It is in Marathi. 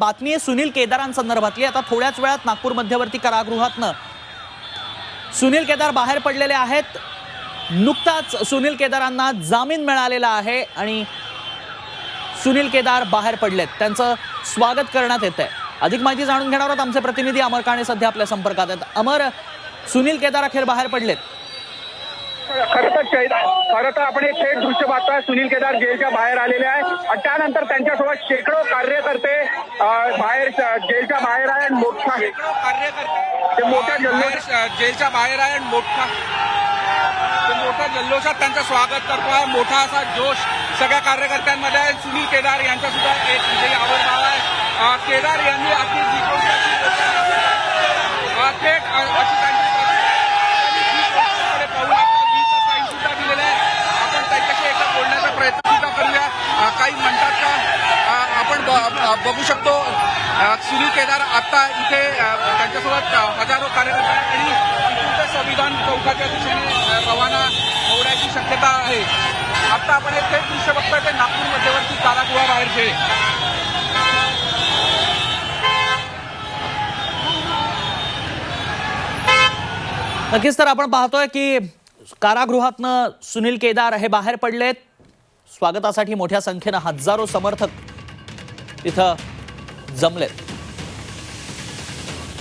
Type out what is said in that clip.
बातमी आहे सुनील केदारांसंदर्भातली. आता थोड्याच वेळात नागपूर मध्यवर्ती कारागृहातनं सुनील केदार बाहेर पडलेले आहेत. नुकताच सुनील केदारांना जामीन मिळालेला आहे आणि सुनील केदार बाहेर पडलेत. त्यांचं स्वागत करण्यात येत आहे अधिक माहिती जाणून घेणार आहोत आमचे प्रतिनिधी. अमर काणे सध्या आपल्या संपर्कात आहेत. अमर सुनील केदार अखेर बाहेर पडलेत. खरं तर शहीद खरं तर आपण एक थेट दृश्य पाहतोय. सुनील केदार जेलच्या बाहेर आलेले आहे. आणि त्यानंतर त्यांच्यासोबत शेकडो कार्यकर्ते बाहेर जेलच्या बाहेर आहे आणि मोठा ते मोठ्या जल्लोष जेलच्या बाहेर आहे आणि मोठा ते मोठ्या जल्लोषात त्यांचं स्वागत करतोय. मोठा असा जोश सगळ्या कार्यकर्त्यांमध्ये आहे. सुनील केदार यांचा सुद्धा एक विजयी आवडभाव आहे. केदार यांनी आपली बघू शकतो. सुनील केदार आता इथे त्यांच्यासोबत हजारो कार्यकर्ते आणि संविधान चौकाच्या दिशेने रवाना होण्याची शक्यता आहे. आता आपण हे थेट दृश्य बघतोय ते नागपूर मध्यवर्ती कारागृहाबाहेरचे नक्कीच तर आपण पाहतोय की कारागृहातनं सुनील केदार हे बाहेर पडलेत. स्वागतासाठी मोठ्या संख्येनं हजारो समर्थक तिथं जमलेत.